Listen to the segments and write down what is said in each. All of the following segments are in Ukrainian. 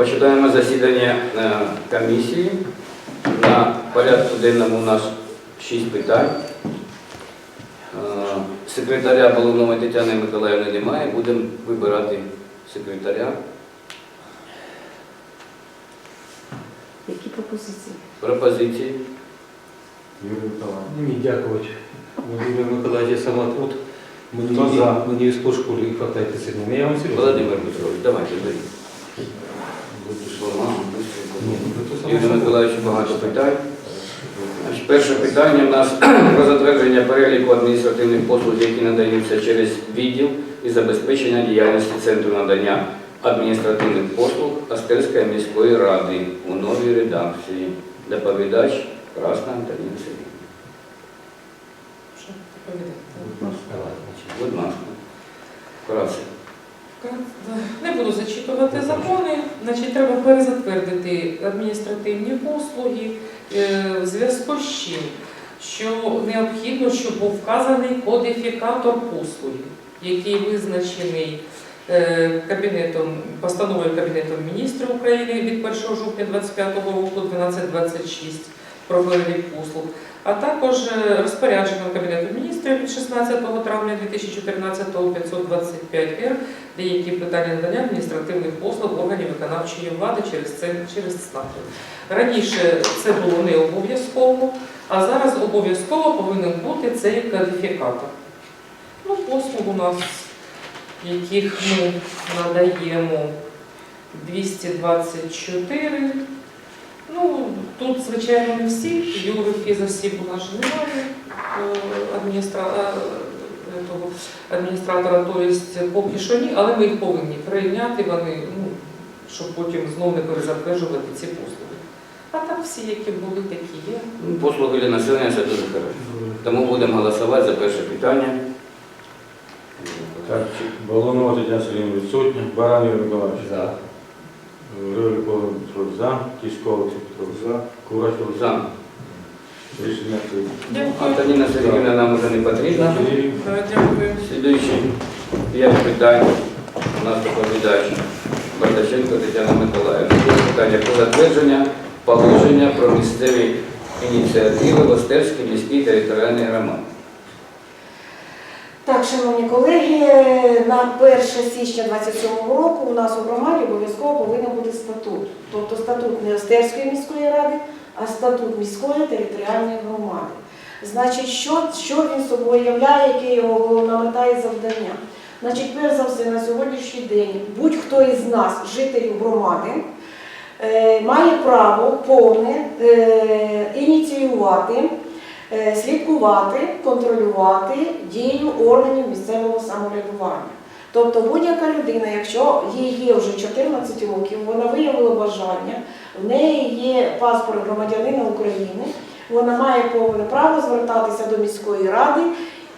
Починаємо засідання е, комісії. На порядку денному у нас шість питань. Е, Секретаря Балунової Тетяни Миколаївни немає. Будемо вибирати секретаря. Які пропозиції? Пропозиції. Юрій Миколаївич. Ні, дякувати. Володимир Миколаївич сама тут. Мені, мені в школі і хватайте сильно. Я вам серйозно. Володимир Петрович, давайте Ну, собою. Миколаївичу багато питань. Значить, Перше питання у нас про затвердження переліку адміністративних послуг, які надаються через відділ і забезпечення діяльності Центру надання адміністративних послуг Астерської міської ради у новій редакції. Доповідач Красна Антоніна Сергійовна. Будь ласка. Вкратце. Не буду зачитувати закони. Значить, треба перезатвердити адміністративні послуги е, в зв'язку з чим, що необхідно, щоб був вказаний кодифікатор послуги, який визначений е, кабінетом постановою Кабінету міністрів України від 1 жовтня 2025 року 1226 про перелік послуг, а також е, розпорядженням Кабінету міністрів від 16 травня 2014 525 р деякі питання надання адміністративних послуг органів виконавчої влади через це через ЦНАПи. Раніше це було не обов'язково, а зараз обов'язково повинен бути цей кодифікатор. Ну, послуг у нас, яких ми надаємо 224. Ну, тут, звичайно, не всі, юрих фізосіб у нас же немає е, адміністра... е, того адміністратора, тобто поки що ні, але ми їх повинні прийняти, вони, ну, щоб потім знову не перезатверджувати ці послуги. А так всі, які були, такі є. Ну, Послуги для населення це дуже хорошо. Тому будемо голосувати за перше питання. Так, Балунова Тетяна Сергійовна відсутня. Баран Юрій Миколаївич. За. Григорій Петрович за. Олексій Петрович за. Курачов За. Рішення прийнято. Дякую. Антоніна Сергійовна нам вже не потрібна. Е, Дякую. П'ять питань у нас доповідач Бардаченко Тетяна Миколаївна. Є питання про затвердження положення про місцеві ініціативи в Остерській міській територіальній громаді. Так, шановні колеги, на 1 січня 27 року у нас у громаді обов'язково повинен бути статут. Тобто статут не Остерської міської ради, а статут міської територіальної громади. Значить, що, що він собою являє, яке його головна мета і завдання? Значить, перш за все, на сьогоднішній день будь-хто із нас, жителів громади, е, має право повне е, ініціювати е, слідкувати, контролювати дію органів місцевого самоврядування. Тобто будь-яка людина, якщо їй є вже 14 років, вона виявила бажання, в неї є паспорт громадянина України, вона має повне право звертатися до міської ради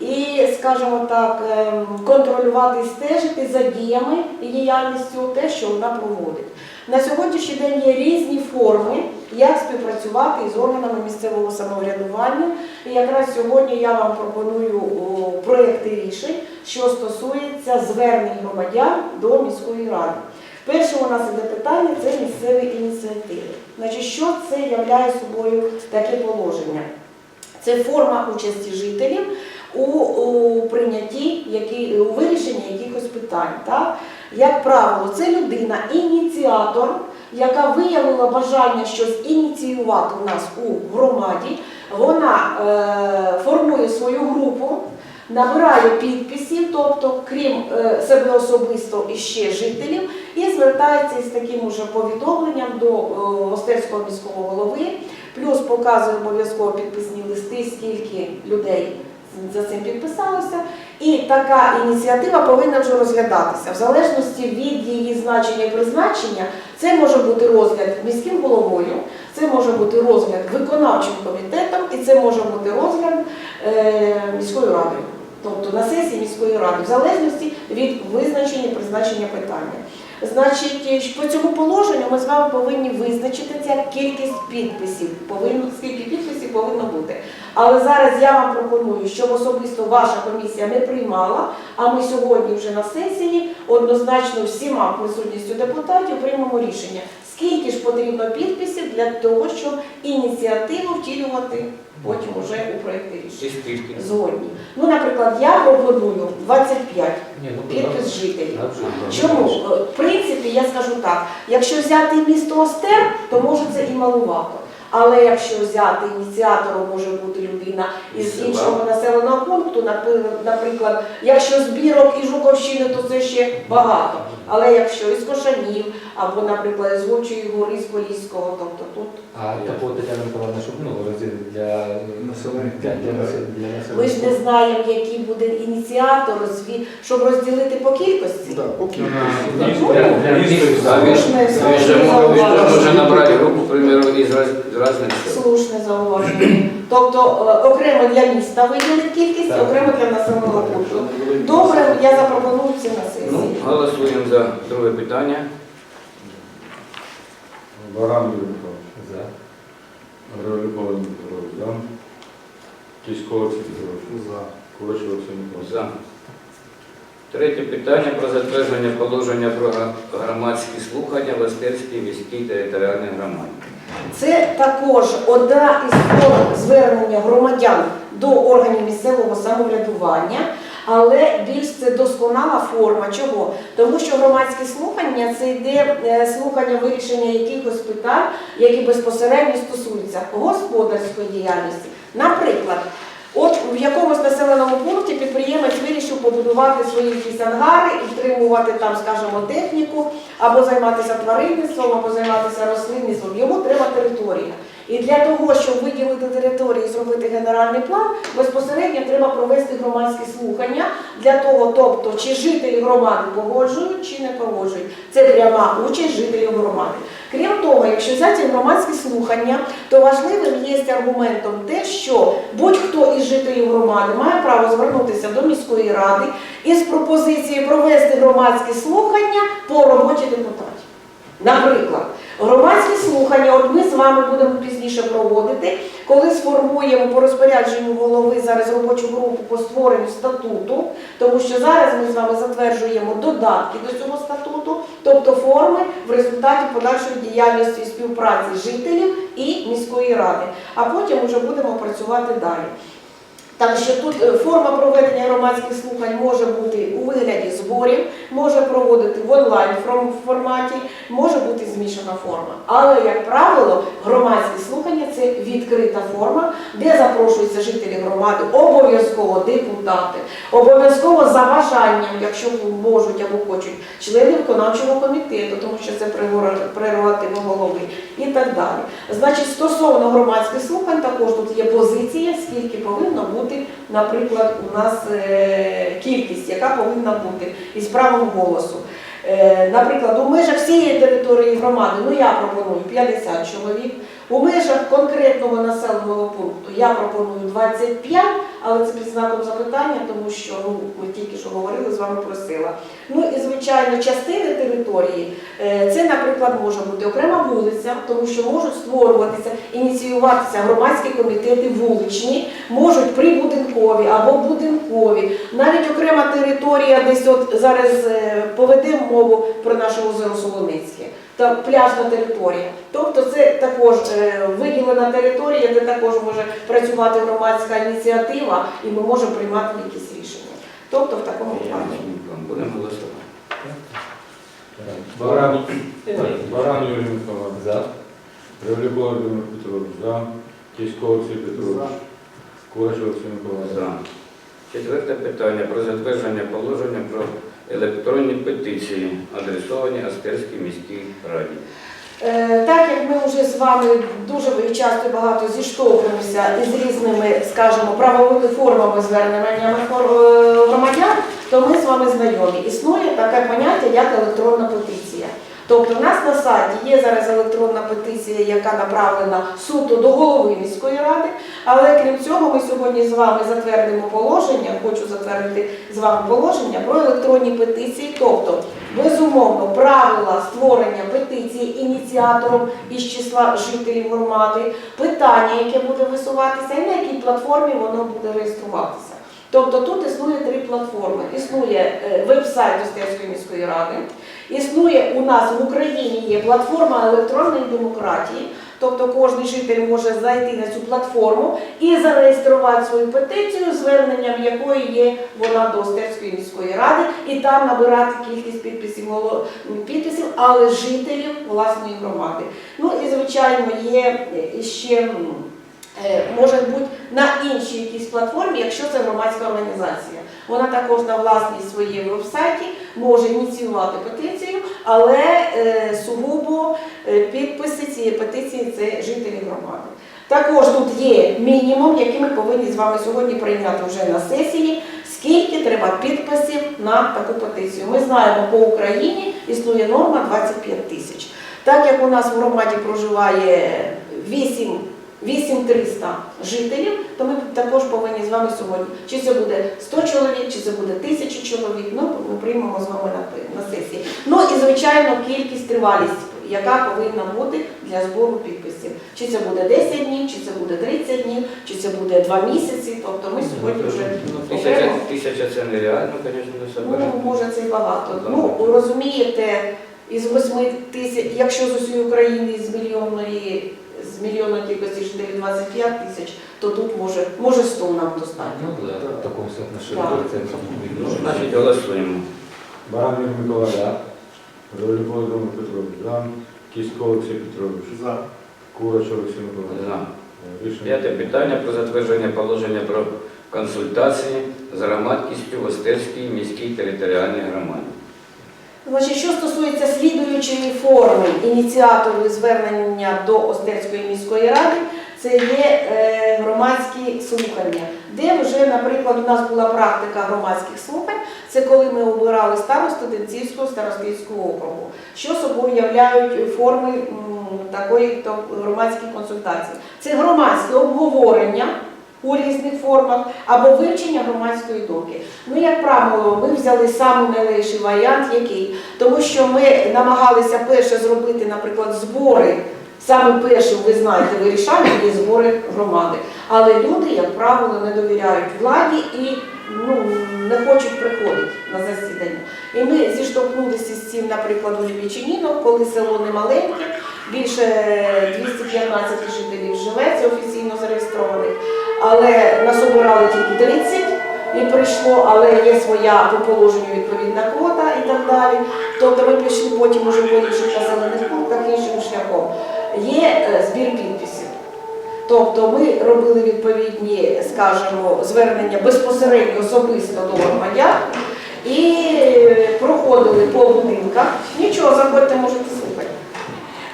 і, скажімо так, ем, контролювати і стежити за діями і діяльністю те, що вона проводить. На сьогоднішній день є різні форми, як співпрацювати із органами місцевого самоврядування. І якраз сьогодні я вам пропоную о, проекти рішень, що стосується звернень громадян до міської ради. Перше у нас іде питання це місцеві ініціативи. Значить, що це являє собою таке положення? Це форма участі жителів у, у прийнятті які, у вирішенні якихось питань. Так? Як правило, це людина, ініціатор, яка виявила бажання щось ініціювати у нас у громаді. Вона е, формує свою групу, набирає підписів, тобто, крім е, себе особисто і ще жителів, і звертається із таким уже повідомленням до е, Остерського міського голови, плюс показує обов'язково підписні листи, скільки людей за цим підписалося. І така ініціатива повинна вже розглядатися. В залежності від її значення і призначення, це може бути розгляд міським головою, це може бути розгляд виконавчим комітетом і це може бути розгляд е, міською радою. Тобто на сесії міської ради, в залежності від визначення призначення питання. Значить, е, по цьому положенню ми з вами повинні визначити ця кількість підписів. Повинно скільки підписів повинно бути. Але зараз я вам пропоную, щоб особисто ваша комісія не приймала, а ми сьогодні вже на сесії однозначно всіма присутністю депутатів приймемо рішення, скільки ж потрібно підписів для того, щоб ініціативу втілювати потім уже у проєкті рішення. Згодні. Ну, наприклад, я пропоную 25 Ні, ну, підпис жителів. Чому? Е, В принципі, я скажу так, якщо взяти місто Остер, то може це і малувато. Але якщо взяти ініціатором може бути людина із іншого населеного пункту, напи- наприклад, якщо з Бірок і Жуковщини, то це ще багато. Але якщо із Кошанів, або, наприклад, з Гочої гори, з Поліського, тобто тут. А такого Тетяна Миколаївна, щоб ну, розділити для Населення. для, для, населення- для населення. Ми ж не знаємо, який буде ініціатор, щоб розділити по кількості. Може набрати групу, примеру, із різних. Слушне зауваження. Тобто е, окремо для міста виділити кількість, окремо для населеного пункту. Добре, я запропоную це на сесії. Ну, голосуємо за друге питання. Баран Юрій. За. Григорій Павлович Кисько Олексій Петрович. За. Олексій Миколаївич. За. Третє питання про затвердження положення про громадські слухання в Остерській міській територіальній громаді. Це також одна із форм звернення громадян до органів місцевого самоврядування, але більш це досконала форма. Чого? Тому що громадські слухання це йде е, слухання вирішення якихось питань, які безпосередньо стосуються господарської діяльності. Наприклад, От в якомусь населеному пункті підприємець вирішив побудувати свої якісь ангари і втримувати там, скажімо, техніку, або займатися тваринництвом, або займатися рослинництвом. Йому треба територія. І для того, щоб виділити територію і зробити генеральний план, безпосередньо треба провести громадські слухання для того, тобто, чи жителі громади погоджують, чи не погоджують. Це пряма участь жителів громади. Крім того, якщо взяти громадські слухання, то важливим є аргументом те, що будь-хто із жителів громади має право звернутися до міської ради із пропозицією провести громадські слухання по роботі депутатів. Наприклад, громадські слухання, от ми з вами будемо пізніше проводити, коли сформуємо по розпорядженню голови зараз робочу групу по створенню статуту, тому що зараз ми з вами затверджуємо додатки до цього статуту, тобто форми в результаті подальшої діяльності співпраці жителів і міської ради. А потім вже будемо працювати далі. Так що тут е, форма проведення громадських слухань може бути у вигляді зборів, може проводити в онлайн форматі, може бути змішана форма. Але, як правило, громадські слухання це відкрита форма, де запрошуються жителі громади, обов'язково депутати, обов'язково за бажанням, якщо можуть або хочуть, члени виконавчого комітету, тому що це прерогатива голови і так далі. Значить, стосовно громадських слухань, також тут є позиція, скільки повинно бути, наприклад, у нас е, кількість, яка повинна бути із правом голосу. Е, Наприклад, у межах всієї території громади, ну я пропоную 50 чоловік. У межах конкретного населеного пункту я пропоную 25, але це під знаком запитання, тому що ну, ми тільки що говорили, з вами просила. Ну і звичайно, частини території е, це, наприклад, може бути окрема вулиця, тому що можуть створюватися, ініціюватися громадські комітети вуличні, можуть прибудинкові або будинкові. Навіть окрема територія, десь от зараз е, поведемо мову про наше озеро Солоницьке. Та пляжна територія. Тобто це також е, виділена територія, де також може працювати громадська ініціатива, і ми можемо приймати якісь рішення. Тобто в такому плані. Будемо голосувати. Баран, Юрій Михайлович. За. Григорій Володимир Петрович. За. Кисько Олексій Петрович. Кулач Олексій Миколаївич. За. Четверте питання про затвердження положення про електронні петиції, адресовані Астерській міській раді. Е, Так як ми вже з вами дуже часто багато зіштовхуємося із різними, скажімо, правовими формами звернення громадян, то ми з вами знайомі. Існує таке поняття, як електронна петиція. Тобто в нас на сайті є зараз електронна петиція, яка направлена суто до голови міської ради, але крім цього, ми сьогодні з вами затвердимо положення, хочу затвердити з вами положення про електронні петиції. Тобто Безумовно, правила створення петиції ініціатором із числа жителів громади, питання, яке буде висуватися, і на якій платформі воно буде реєструватися. Тобто тут існує три платформи. Існує е, веб-сайт Остерської міської ради, існує у нас в Україні є платформа електронної демократії. Тобто кожен житель може зайти на цю платформу і зареєструвати свою петицію, зверненням якої є вона до Остерської міської ради, і там набирати кількість підписів, підписів, але жителів власної громади. Ну і звичайно є ще. Може бути на іншій якійсь платформі, якщо це громадська організація. Вона також на власній своєму веб-сайті може ініціювати петицію, але е, сугубо е, підписи цієї петиції це жителі громади. Також тут є мінімум, який ми повинні з вами сьогодні прийняти вже на сесії. Скільки треба підписів на таку петицію? Ми знаємо, по Україні існує норма 25 тисяч. Так як у нас в громаді проживає 8 8300 жителів, то ми також повинні з вами сьогодні. Чи це буде 100 чоловік, чи це буде 1000 чоловік, ну ми приймемо з вами на, на сесії. Ну і звичайно кількість тривалість, яка повинна бути для збору підписів. Чи це буде 10 днів, чи це буде 30 днів, чи це буде 2 місяці. Тобто ми сьогодні вже Ну, тисяча, тисяча це нереально, звісно, не соберемо. Ну, може, це і багато. Ну, розумієте, із 8 тисяч, якщо з усієї України з мільйонної, з мільйонної кількості жителів 25 тисяч, то тут може, може 100 нам достатньо. Ну да, в такому соотношении Да. процентов. Ну, значить, голосуємо. Баранів Миколай. Григорій Володимир Петрович. За. Кісько Олексій Петрович. За. Курач Олексій Миколаївич. За. Рішення. П'яте питання про затвердження положення про консультації з громадськістю в Остерській міській територіальній громаді. Значить, що стосується слідуючої форми ініціаторів звернення до Остерської міської ради, це є е, громадські слухання, де вже, наприклад, у нас була практика громадських слухань, це коли ми обирали старосту Денцівського старостинського округу, що собою являють форми такої громадської консультації. Це громадське обговорення у різних формах або вивчення громадської думки. Ну, як правило, ми взяли найнайлегший варіант, який, тому що ми намагалися перше зробити, наприклад, збори. Саме першим, ви знаєте, вирішальні є збори громади. Але люди, як правило, не довіряють владі і ну, не хочуть приходити на засідання. І ми зіштовхнулися з цим, наприклад, у Львівчиніно, коли село не маленьке, більше 215 жителів живе, це офіційно зареєстрованих. Але нас обирали тільки 30 і прийшло, але є своя по положенню відповідна квота і так далі. Тобто ми пішли потім уже по інших населених пунктах іншим шляхом. Є е, збір підписів. Тобто ми робили відповідні, скажімо, звернення безпосередньо особисто до громадян і е, проходили по будинках. Нічого, заходьте, можете.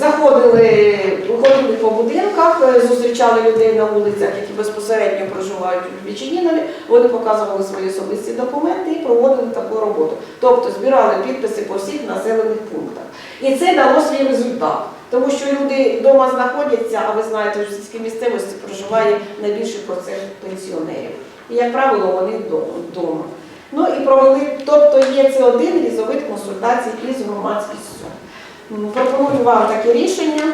Заходили, ходили по будинках, е, зустрічали людей на вулицях, які безпосередньо проживають у Вічинінові. Вони показували свої особисті документи і проводили таку роботу. Тобто збирали підписи по всіх населених пунктах. І це дало свій результат. Тому що люди вдома знаходяться, а ви знаєте, в сільській місцевості проживає найбільший процент пенсіонерів. І, як правило, вони вдома. Ну і провели, тобто є це один різовид консультацій із громадськістю. Пропоную вам таке рішення.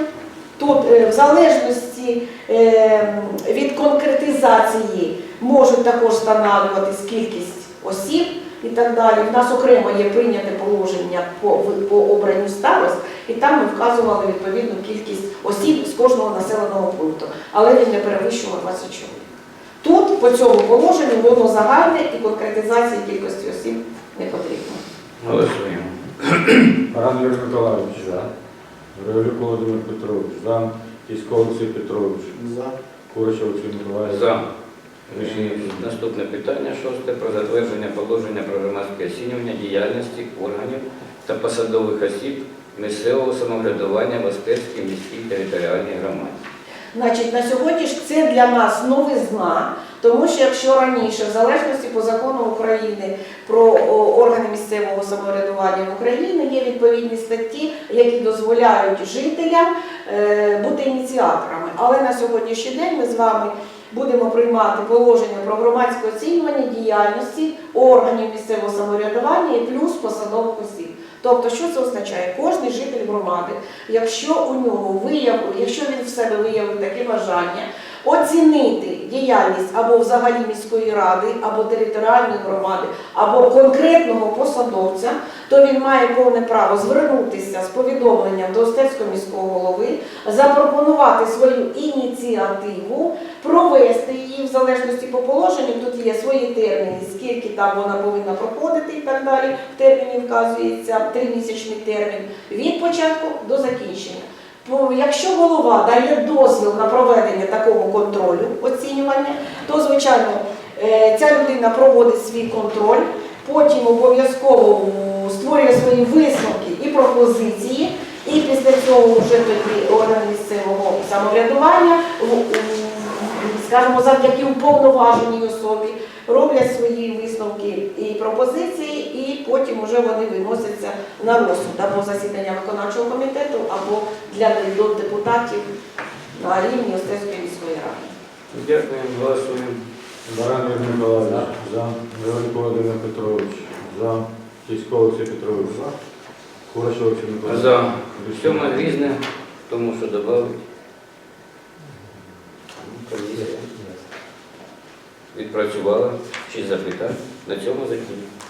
Тут е, в залежності е, від конкретизації можуть також встановлюватись кількість осіб і так далі. У нас окремо є прийняте положення по, по обранню старост, і там ми вказували відповідну кількість осіб з кожного населеного пункту, але він не перевищував 20 чоловік. Тут по цьому положенню воно загальне і конкретизації кількості осіб не потрібно. Голосуємо. Баран Юрій Миколаївич. За. Григорій Володимир Петрович. За. Кісько Олексій Петрович. За. Курач Олексій Миколаївич. За. Рішення. І Наступне питання шосте про затвердження положення про громадське оцінювання діяльності органів та посадових осіб місцевого самоврядування в Остерській міській територіальній громаді. Значить, на сьогодні ж це для нас новизна, тому що якщо раніше, в залежності по закону України про органи місцевого самоврядування в Україні, є відповідні статті, які дозволяють жителям е, бути ініціаторами. Але на сьогоднішній день ми з вами будемо приймати положення про громадське оцінювання діяльності органів місцевого самоврядування і плюс посадових осіб. Тобто, що це означає? Кожний житель громади, якщо у нього виявив, якщо він в себе виявив таке бажання, оцінити діяльність або взагалі міської ради, або територіальної громади, або конкретного посадовця, то він має повне право звернутися з повідомленням до Остерського міського голови, запропонувати свою ініціативу, провести її в залежності по положенню. Тут є свої терміни, скільки там вона повинна проходити і так далі. В терміні вказується тримісячний термін від початку до закінчення. Бо Якщо голова дає дозвіл на проведення такого контролю, оцінювання, то звичайно е, ця людина проводить свій контроль, потім обов'язково створює свої висновки і пропозиції, і після цього вже тоді органи місцевого самоврядування, скажімо, завдяки уповноваженій особі, роблять свої висновки і пропозиції, і потім вже вони виносяться на розсуд або засідання виконавчого комітету, або для депутатів на рівні Остерської міської ради. Дякую, голосуємо. Баран Ігор Миколаївич. За. Григорій Володимир Петрович. За. Кисько Олексій Петрович. За. Кураш Олексій Миколаївич. За. Сьоме різне, тому що додали. Відпрацювала. чи запитань. На цьому закінчимо.